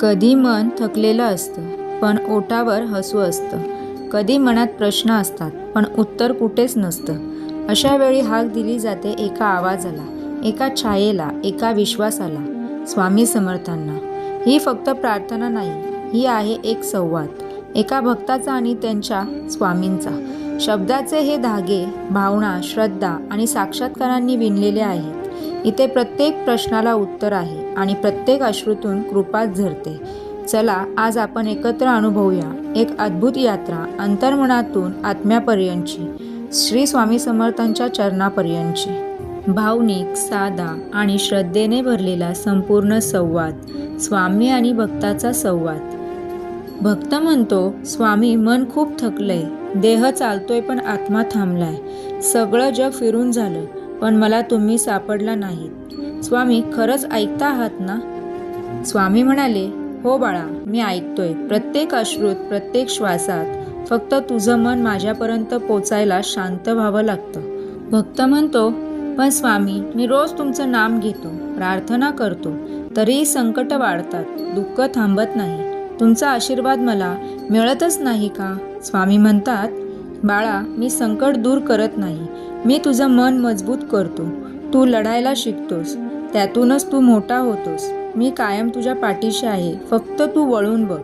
कधी मन थकलेलं असतं पण ओटावर हसू असतं. कधी मनात प्रश्न असतात पण उत्तर कुठेच नसतं. अशा वेळी हाक दिली जाते एका आवाजाला एका छायेला एका विश्वासाला. स्वामी समर्थांना. ही फक्त प्रार्थना नाही ही आहे एक संवाद. एका भक्ताचा आणि त्यांच्या स्वामींचा. शब्दाचे हे धागे भावना श्रद्धा आणि साक्षात्कारांनी विणलेले आहेत. इथे प्रत्येक प्रश्नाला उत्तर आहे आणि प्रत्येक अश्रूतून कृपाच झरते. चला आज आपण एकत्र अनुभवूया एक अद्भुत यात्रा अंतर्मनातून आत्म्यापर्यंतची श्री स्वामी समर्थांच्या चरणापर्यंतची. भावनिक साधा आणि श्रद्धेने भरलेला संपूर्ण संवाद स्वामी आणि भक्ताचा संवाद. भक्त म्हणतो स्वामी मन खूप थकलंय देह चालतोय पण आत्मा थांबलाय. सगळं जग फिरून झालं. पण मला तुम्ही सापडला नाहीत. स्वामी खरंच ऐकता आहात ना? स्वामी म्हणाले हो बाळा मी ऐकतोय. प्रत्येक अश्रुत प्रत्येक श्वासात फक्त तुझं मन माझ्यापर्यंत पोचायला शांत व्हावं लागतं. भक्त म्हणतो पण स्वामी मी रोज तुमचं नाम घेतो प्रार्थना करतो. तरीही संकट वाढतात दुःख थांबत नाही. तुमचा आशीर्वाद मला मिळतच नाही का? स्वामी म्हणतात बाळा मी संकट दूर करत नाही. मी तुझं मन मजबूत करतो. तू लढायला शिकतोस. त्यातूनच तू मोठा होतोस. मी कायम तुझ्या पाठीशी आहे. फक्त तू वळून बघ.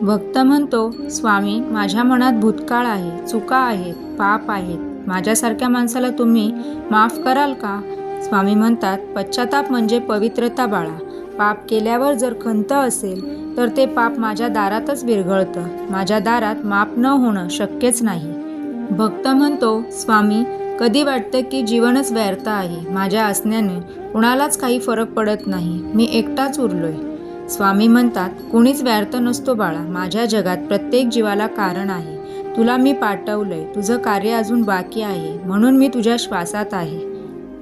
भक्त म्हणतो स्वामी माझ्या मनात भूतकाळ आहे. चुका आहेत. पाप आहेत. माझ्यासारख्या माणसाला तुम्ही माफ कराल का? स्वामी म्हणतात पश्चाताप म्हणजे पवित्रता बाळा. पाप केल्यावर जर खंत असेल तर ते पाप माझ्या दारातच विरघळतं. माझ्या दारात माप न होणं शक्यच नाही. भक्त म्हणतो स्वामी कधी वाटतं की जीवनच व्यर्थ आहे? माझ्या असण्याने कुणालाच काही फरक पडत नाही. मी एकटाच उरलोय. स्वामी म्हणतात कुणीच व्यर्थ नसतो बाळा. माझ्या जगात प्रत्येक जीवाला कारण आहे. तुला मी पाठवलंय. तुझं कार्य अजून बाकी आहे. म्हणून मी तुझ्या श्वासात आहे.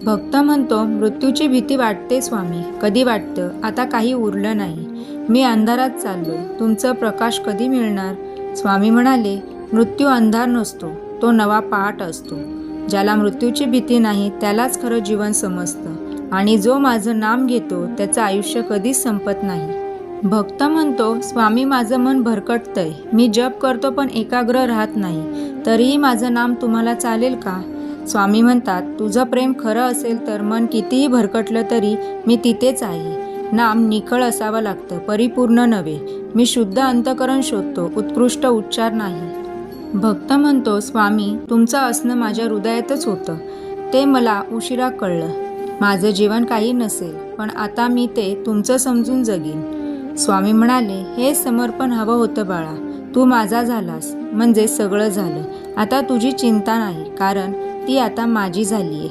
भक्त म्हणतो मृत्यूची भीती वाटते स्वामी. कधी वाटतं? आता काही उरलं नाही. मी अंधारात चाललोय. तुमचं प्रकाश कधी मिळणार? स्वामी म्हणाले मृत्यू अंधार नसतो. तो नवा पहाट असतो. ज्याला मृत्यूची भीती नाही त्यालाच खरं जीवन समजतं. आणि जो माझं नाम घेतो त्याचं आयुष्य कधीच संपत नाही. भक्त म्हणतो स्वामी माझं मन भरकटतंय. मी जप करतो पण एकाग्र राहत नाही. तरीही माझं नाम तुम्हाला चालेल का? स्वामी म्हणतात तुझं प्रेम खरं असेल तर मन कितीही भरकटलं तरी मी तिथेच आहे. नाम निखळ असावं लागतं परिपूर्ण नव्हे. मी शुद्ध अंतकरण शोधतो उत्कृष्ट उच्चार नाही. भक्त म्हणतो स्वामी तुमचं असणं माझ्या हृदयातच होतं. ते मला उशिरा कळलं. माझं जीवन काही नसेल पण आता मी ते तुमचं समजून जगीन. स्वामी म्हणाले हे समर्पण हवं होतं बाळा. तू माझा झालास. म्हणजे सगळं झालं. आता तुझी चिंता नाही कारण ती आता माझी झाली आहे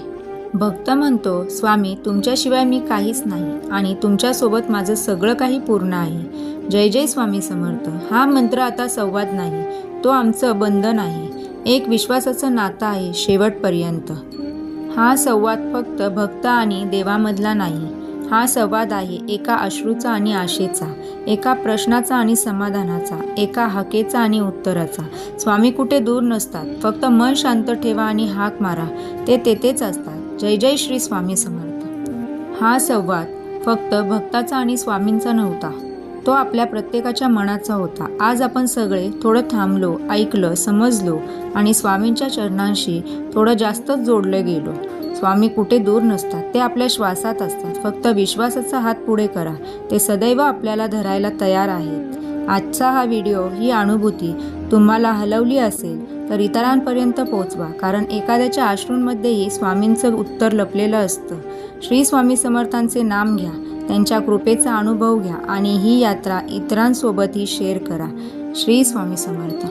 भक्त म्हणतो स्वामी तुमच्याशिवाय मी काहीच नाही आणि तुमच्यासोबत माझं सगळं काही पूर्ण आहे. जय जय स्वामी समर्थ. हा मंत्र आता संवाद नाही तो आमचं बंधन आहे एक विश्वासाचं नातं आहे शेवटपर्यंत. हा संवाद फक्त भक्त आणि देवामधला नाही हा संवाद आहे एका अश्रूचा आणि आशेचा एका प्रश्नाचा आणि समाधानाचा एका हाकेचा आणि उत्तराचा. स्वामी कुठे दूर नसतात फक्त मन शांत ठेवा आणि हाक मारा ते तेथेच असतात. जय जय श्री स्वामी समर्थ. हा संवाद फक्त भक्ताचा आणि स्वामींचा नव्हता तो आपल्या प्रत्येकाच्या मनाचा होता. आज आपण सगळे थोडं थांबलो ऐकलं समजलो आणि स्वामींच्या चरणांशी थोडं जास्तच जोडलं गेलो. स्वामी कुठे दूर नसतात ते आपल्या श्वासात असतात. फक्त विश्वासाचा हात पुढे करा. ते सदैव आपल्याला धरायला तयार आहेत. आजचा हा व्हिडिओ ही अनुभूती तुम्हाला हलवली असेल तर इतरांपर्यंत पोचवा कारण एखाद्याच्या आश्रूंमध्येही स्वामींचं उत्तर लपलेलं असतं. श्री स्वामी समर्थांचे नाम घ्या. त्यांच्या कृपेचा अनुभव घ्या आणि ही यात्रा इतरांसोबतही शेअर करा. श्री स्वामी समर्थ.